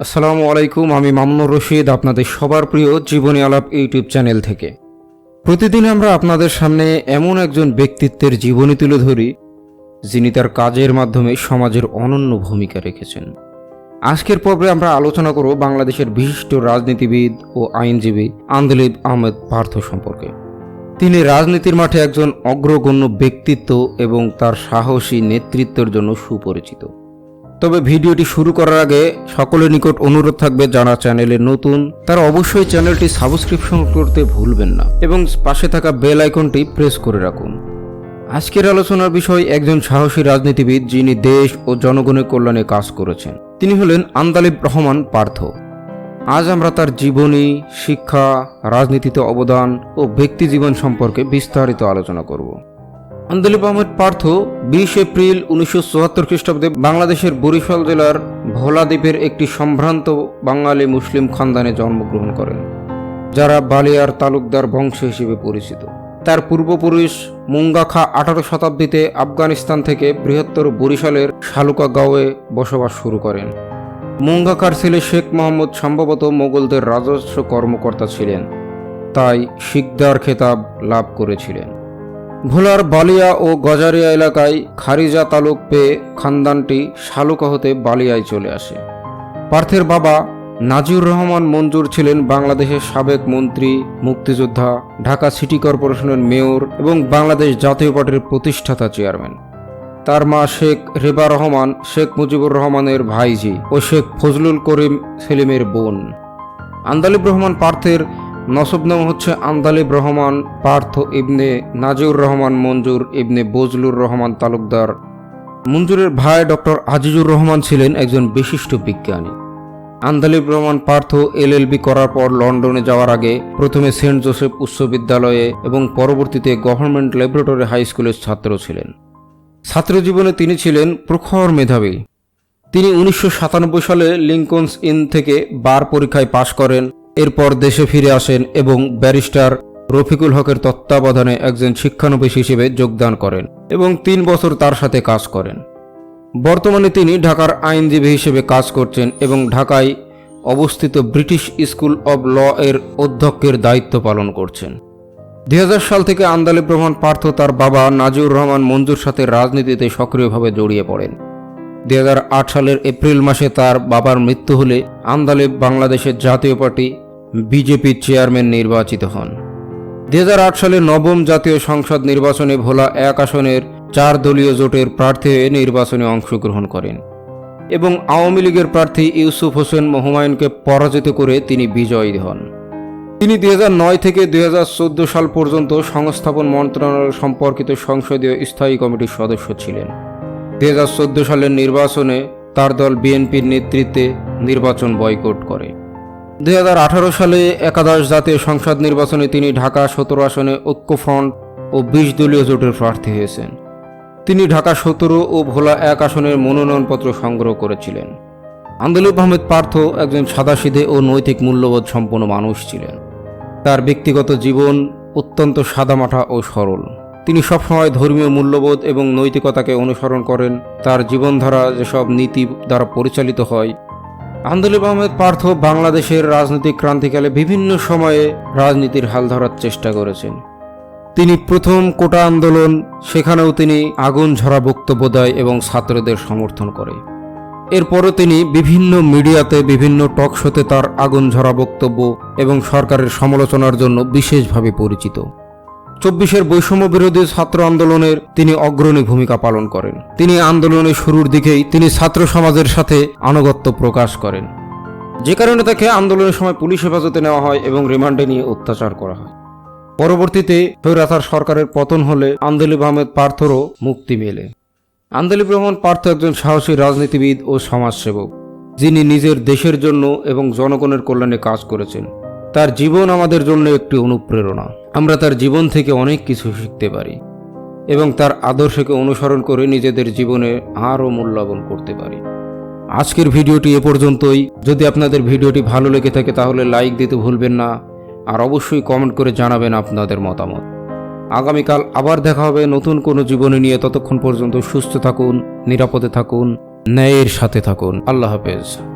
আসসালামু আলাইকুম, আমি মামুনুর রশিদ, আপনাদের সবার প্রিয় জীবনী আলাপ ইউটিউব চ্যানেল থেকে। প্রতিদিন আমরা আপনাদের সামনে এমন একজন ব্যক্তিত্বের জীবনী তুলে ধরি, যিনি তার কাজের মাধ্যমে সমাজের অনন্য ভূমিকা রেখেছেন। আজকের পর্বে আমরা আলোচনা করব বাংলাদেশের বিশিষ্ট রাজনীতিবিদ ও আইনজীবী আন্দলিব আহমেদ পার্থ সম্পর্কে। তিনি রাজনীতির মাঠে একজন অগ্রগণ্য ব্যক্তিত্ব এবং তার সাহসী নেতৃত্বের জন্য সুপরিচিত। তবে ভিডিওটি শুরু করার আগে সকলের নিকট অনুরোধ থাকবে যারা চ্যানেলে নতুন, তারা অবশ্যই চ্যানেলটি সাবস্ক্রিপশন করতে ভুলবেন না এবং পাশে থাকা বেল আইকনটি প্রেস করে রাখুন। আজকের আলোচনার বিষয় একজন সাহসী রাজনীতিবিদ যিনি দেশ ও জনগণের কল্যাণে কাজ করেছেন। তিনি হলেন আন্দালিব রহমান পার্থ। আজ আমরা তার জীবনী, শিক্ষা, রাজনীতিতে অবদান ও ব্যক্তি জীবন সম্পর্কে বিস্তারিত আলোচনা করব। আন্দলিব আহমেদ পার্থ বিশ এপ্রিল উনিশশো চুয়াত্তর খ্রিস্টাব্দে বাংলাদেশের বরিশাল জেলার ভোলা দ্বীপের একটি সম্ভ্রান্ত বাঙালি মুসলিম খানদানে জন্মগ্রহণ করেন, যারা বালিয়ার তালুকদার বংশ হিসেবে পরিচিত। তার পূর্বপুরুষ মুঙ্গা খা আঠারো শতাব্দীতে আফগানিস্তান থেকে বৃহত্তর বরিশালের শালুকা গাঁওয়ে বসবাস শুরু করেন। মুঙ্গাকার ছেলে শেখ মোহাম্মদ সম্ভবত মোগলদের রাজস্ব কর্মকর্তা ছিলেন, তাই শিকদার খেতাব লাভ করেছিলেন। ভোলার বালিয়া ও গজারিয়া এলাকায় খারিজা তালুক পেয়ে খানদানটি শালুকা হতে বালিয়ায় চলে আসে। পার্থের বাবা নাজির রহমান মঞ্জুর ছিলেন বাংলাদেশের সাবেক মন্ত্রী, মুক্তিযোদ্ধা, ঢাকা সিটি কর্পোরেশনের মেয়র এবং বাংলাদেশ জাতীয় পার্টির প্রতিষ্ঠাতা চেয়ারম্যান। তার মা শেখ রেবা রহমান, শেখ মুজিবুর রহমানের ভাইজি ও শেখ ফজলুল করিম সেলিমের বোন। আন্দালিব রহমান পার্থের নসবনাম হচ্ছে আন্দালিব রহমান, পার্থ ইবনে নাজিউর রহমান, মঞ্জুর ইবনে বজলুর রহমান তালুকদার। মঞ্জুরের ভাই ডক্টর আজিজুর রহমান ছিলেন একজন বিশিষ্ট বিজ্ঞানী। আন্দালিব রহমান, পার্থ এলএলবি করার পর লন্ডনে যাওয়ার আগে প্রথমে সেন্ট জোসেফ উচ্চ বিদ্যালয়ে এবং পরবর্তীতে গভর্নমেন্ট ল্যাবরেটরি হাই স্কুলের ছাত্র ছিলেন। ছাত্র জীবনে তিনি ছিলেন প্রখর মেধাবী। তিনি উনিশশো সাতানব্বই সালে লিঙ্কনস ইন থেকে বার পরীক্ষায় পাশ করেন। এরপর দেশে ফিরে আসেন এবং ব্যারিস্টার রফিকুল হকের তত্ত্বাবধানে একজন শিক্ষানবিশ হিসেবে যোগদান করেন এবং তিন বছর তার সাথে কাজ করেন। বর্তমানে তিনি ঢাকার আইনজীবী হিসেবে কাজ করছেন এবং ঢাকায় অবস্থিত ব্রিটিশ স্কুল অব ল এর অধ্যক্ষের দায়িত্ব পালন করছেন। দুই হাজার সাল থেকে আন্দালিব রহমান পার্থ তার বাবা নাজিউর রহমান মঞ্জুর সাথে রাজনীতিতে সক্রিয়ভাবে জড়িয়ে পড়েন। দু হাজার আট সালের এপ্রিল মাসে তার বাবার মৃত্যু হলে আন্দালিব বাংলাদেশের জাতীয় পার্টি বিজেপির চেয়ারম্যান নির্বাচিত হন। দুই হাজার আট সালে নবম জাতীয় সংসদ নির্বাচনে ভোলা এক আসনের চার দলীয় জোটের প্রার্থী হয়ে নির্বাচনে অংশগ্রহণ করেন এবং আওয়ামী লীগের প্রার্থী ইউসুফ হোসেন হুমায়ুনকে পরাজিত করে তিনি বিজয়ী হন। তিনি দুই নয় থেকে দু হাজার চৌদ্দ সাল পর্যন্ত সংস্থাপন মন্ত্রণালয় সম্পর্কিত সংসদীয় স্থায়ী কমিটির সদস্য ছিলেন। দু হাজার চৌদ্দ সালের নির্বাচনে তার দল বিএনপির নেতৃত্বে নির্বাচন বয়কট করে। দুই হাজার আঠারো সালে একাদশ জাতীয় সংসদ নির্বাচনে তিনি ঢাকা সতেরো আসনে ঐক্যফ্রন্ট ও বিশ দলীয় জোটের প্রার্থী হয়েছেন। তিনি ঢাকা সতেরো ও ভোলা এক আসনের মনোনয়নপত্র সংগ্রহ করেছিলেন। আন্দোলিব আহমেদ পার্থ একজন সাদাসিধে ও নৈতিক মূল্যবোধ সম্পন্ন মানুষ ছিলেন। তার ব্যক্তিগত জীবন অত্যন্ত সাদামাঠা ও সরল। তিনি সবসময় ধর্মীয় মূল্যবোধ এবং নৈতিকতাকে অনুসরণ করেন। তার জীবনধারা যেসব নীতি দ্বারা পরিচালিত হয় আন্দোলিব আহমেদ পার্থ বাংলাদেশের রাজনৈতিক ক্রান্তিকালে বিভিন্ন সময়ে রাজনীতির হাল ধরার চেষ্টা করেছেন। তিনি প্রথম কোটা আন্দোলন, সেখানেও তিনি আগুন ঝরা বক্তব্য দেয় এবং ছাত্রদের সমর্থন করে। এরপরও তিনি বিভিন্ন মিডিয়াতে, বিভিন্ন টক শোতে তার আগুন ঝরা বক্তব্য এবং সরকারের সমালোচনার জন্য বিশেষভাবে পরিচিত। চব্বিশের বৈষম্য বিরোধী ছাত্র আন্দোলনের তিনি অগ্রণী ভূমিকা পালন করেন। তিনি আন্দোলনের শুরুর দিকেই তিনি ছাত্র সমাজের সাথে আনুগত্য প্রকাশ করেন। যে কারণে তাকে আন্দোলনের সময় পুলিশ হেফাজতে নেওয়া হয় এবং রিমান্ডে নিয়ে অত্যাচার করা হয়। পরবর্তীতে স্বৈরাচার সরকারের পতন হলে আন্দোলিব আহমেদ পার্থরও মুক্তি মেলে। আন্দোলিব রহমান পার্থ একজন সাহসী রাজনীতিবিদ ও সমাজসেবক, যিনি নিজের দেশের জন্য এবং জনগণের কল্যাণে কাজ করেছেন। তার জীবন আমাদের জন্য একটি অনুপ্রেরণা। আমরা তার জীবন থেকে অনেক কিছু শিখতে পারি এবং তার আদর্শকে অনুসরণ করে নিজেদের জীবনে আরও মূল্যায়ন করতে পারি। আজকের ভিডিওটি এ পর্যন্তই। যদি আপনাদের ভিডিওটি ভালো লেগে থাকে তাহলে লাইক দিতে ভুলবেন না। আর অবশ্যই কমেন্ট করে জানাবেন আপনাদের মতামত। আগামীকাল আবার দেখা হবে নতুন কোনো জীবনী নিয়ে। ততক্ষণ পর্যন্ত সুস্থ থাকুন, নিরাপদে থাকুন, ন্যায়ের সাথে থাকুন। আল্লাহ হাফেজ।